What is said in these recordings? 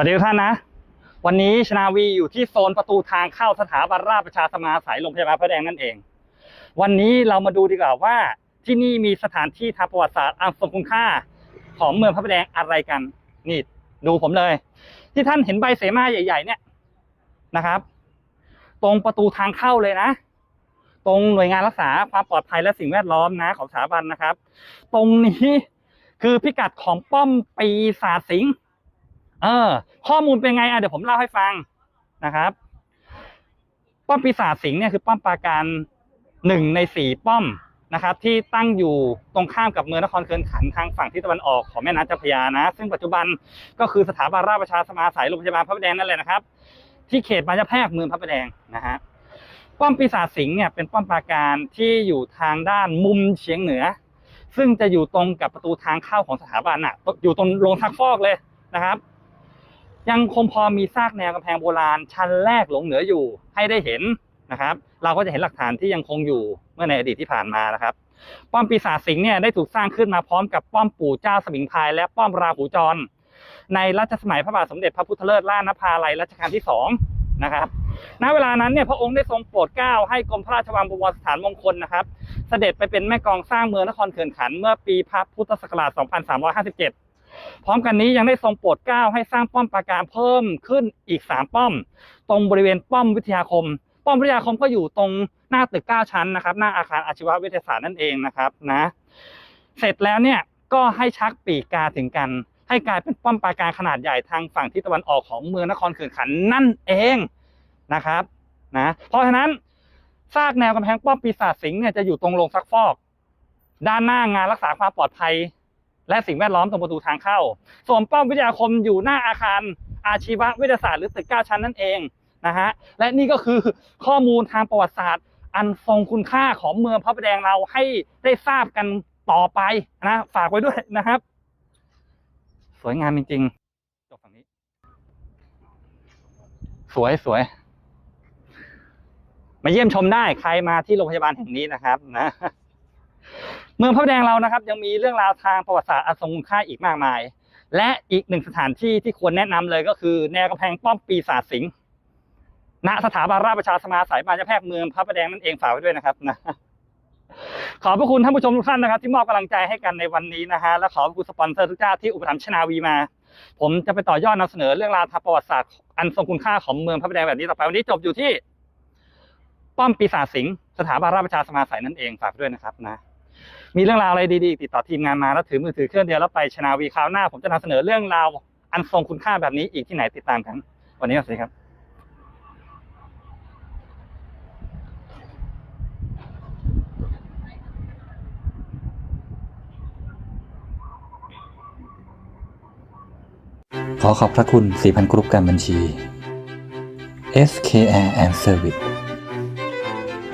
วัสดีทุกท่านนะ วันนี้ชนาวีอยู่ที่โซนประตูทางเข้าสถาบันราชประชาสมาสายโรงพยาบาลพระแดงนั่นเอง วันนี้เรามาดูดีกว่าว่าที่นี่มีสถานที่ทางประวัติศาสตร์อันทรงคุณค่า ของเมืองพระประแดงอะไรกัน นี่ดูผมเลย ที่ท่านเห็นใบเสมาใหญ่ ๆ เนี่ยนะครับ ตรงประตูทางเข้าเลยนะ ตรงหน่วยงานรักษาความปลอดภัยและสิ่งแวดล้อมนะของสถาบันนะครับ ตรงนี้คือพิกัดของป้อมปีศาจสิงห์ เออ ข้อมูลเป็นไงอะเดี๋ยวผมเล่าให้ฟังนะครับ ป้อมปีศาจสิงห์เนี่ยคือป้อมปราการหนึ่งในสี่ป้อมนะครับ ที่ตั้งอยู่ตรงข้ามกับเมืองนครเคินขันทางฝั่งทิศตะวันออกของแม่น้ำเจ้าพระยานะ ซึ่งปัจจุบันก็คือสถาบันราชประชาสมาสายโรงพยาบาลพระประแดงนั่นแหละนะครับ ที่เขตบางยะแพรกเมืองพระประแดงนะฮะป้อมปีศาจสิงห์เนี่ยเป็นป้อมปราการที่อยู่ทางด้านมุมเฉียงเหนือ ซึ่งจะอยู่ตรงกับประตูทางเข้าของสถาบันอะอยู่ตรงโรงซักฟอกเลยนะครับ ยังคงพอมีซากแนวกำแพงโบราณ ชั้นแรกหลงเหลืออยู่ให้ได้เห็นนะครับ เราก็จะเห็นหลักฐานที่ยังคงอยู่เมื่อในอดีตที่ผ่านมานะครับ ป้อมปีศาจสิงห์เนี่ยได้ถูกสร้างขึ้นมาพร้อมกับป้อมปู่เจ้าสมิงพรายและป้อมราหูจร ในรัชสมัยพระบาทสมเด็จพระพุทธเลิศล่านภาลัยรัชกาลที่สองนะครับ ณ เวลานั้นเนี่ยพระองค์ได้ทรงโปรดเกล้าให้กรมพระราชวังบวรสถานมงคลนะครับ เสด็จไปเป็นแม่กองสร้างเมืองนครเขื่อนขันเมื่อปีพระพุทธศักราช 2357 พร้อมกันนี้ยังได้ทรงโปรดเกล้าให้สร้างป้อมปราการเพิ่มขึ้นอีก 3 ป้อม ตรงบริเวณป้อมวิทยาคม ป้อมวิทยาคมก็อยู่ตรงหน้าตึก 9 ชั้นนะครับ หน้าอาคารอาชีววิทยาศาสตร์นั่นเองนะครับนะ เสร็จแล้วเนี่ยก็ให้ชักปีกกาถึงกัน ให้กลายเป็นป้อมปราการขนาดใหญ่ทางฝั่งทิศตะวันออกของเมืองนครขื่อนขันนั่นเองนะครับนะเพราะฉะนั้นซากแนวกำแพงป้อมปีศาจสิงห์เนี่ยจะอยู่ตรงโรงซักฟอก ด้านหน้างานรักษาความปลอดภัย และสิ่งแวดล้อมตรงประตูทางเข้าส่วนป้อมวิทยาคมอยู่หน้าอาคารอาชีววิทยาศาสตร์หรือตึกเก้าชั้นนั่นเองนะฮะและนี่ก็คือข้อมูลทางประวัติศาสตร์ อันทรงคุณค่าของเมืองพระประแดงเราให้ได้ทราบกันต่อไปนะฝากไว้ด้วยนะครับ สวยงามจริงๆจบฝั่งนี้ สวยสวยมาเยี่ยมชมได้ใครมาที่โรงพยาบาลแห่งนี้นะครับนะ เมืองพระประแดงเรานะครับ ยังมีเรื่องราวทางประวัติศาสตร์อันทรงคุณค่าอีกมากมาย และอีกหนึ่งสถานที่ที่ควรแนะนำเลยก็คือ แนวกำแพงป้อมปีศาจสิงห์ณสถาบันราชประชาสมาสายบานยะแพรกเมืองพระประแดงนั่นเองฝากไว้ด้วยนะครับนะขอบพระคุณท่านผู้ชมทุกท่านนะครับ ที่มอบกำลังใจให้กันในวันนี้นะฮะและขอบพระคุณสปอนเซอร์ทุกเจ้าที่อุปถัมภ์ชนาวีมา ผมจะไปต่อยอดนำเสนอเรื่องราวทางประวัติศาสตร์อันทรงคุณค่าของเมืองพระประแดงแบบนี้ต่อไปวันนี้จบอยู่ที่ ป้อมปีศาจสิงห์สถาบันราชประชาสมาสายนั่นเองฝากไว้ด้วยนะครับนะ มีเรื่องราวอะไรดีๆ ติดต่อทีมงานมาแล้วถือมือถือเครื่องเดียวแล้วไปชนาวีคราวหน้า ผมจะนำเสนอเรื่องราวอันทรงคุณค่าแบบนี้อีกที่ไหนติดตามกัน วันนี้ก็สวัสดีครับขอขอบพระคุณ 4,000 กรุ๊ปการบัญชี SKR and Service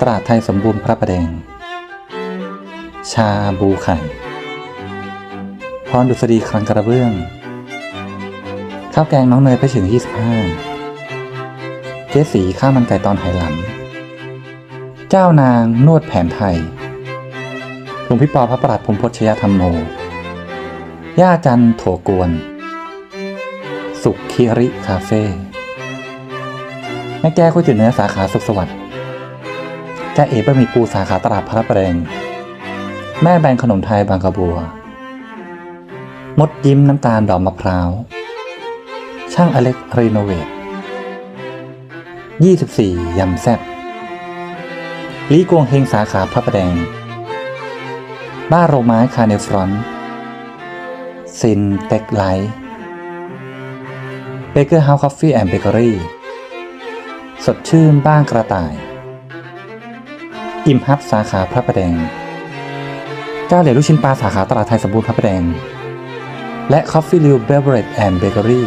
ตราดไทยสมบูรณ์พระประแดง ชาบูไข่พรดุษฎีคลังกระเบื้อง ข้าวแกงน้องเนยไปถึง 25 เจ๊สีข้าวมันไก่ตอนไหหลำเจ้านางนวดแผนไทยหลวงพี่ปอพระประหลัดพรมพชยธรรมโนย่าจันโถกวน สุขคิริคาเฟ่แม่แก้วก๋วยเตี๋ยวเนื้อสาขาสุขสวัสดิ์จ้าเอ๋บะหมี่ปูสาขาตลาดพระประแดง แม่แบงขนมไทยบางกระบัว มดยิ้มน้ำตาลดอกมะพร้าว ช่างอเล็กรีโนเวท24 ยำแซ่บลีกวงเฮงสาขาพระประแดง บ้านโรไม้คาเนฟรอนซินเต็กไลท์เบเกอร์เฮาส์คอฟฟี่แอนด์เบเกอรี่สดชื่นบ้านกระต่าย อิ่มฮับสาขาพระประแดง ก้าเหรียญลูกชิ้นปลาสาขาตลาดไทยสมบูรณ์พระประแดง และ Coffee Liu Beverage and Bakery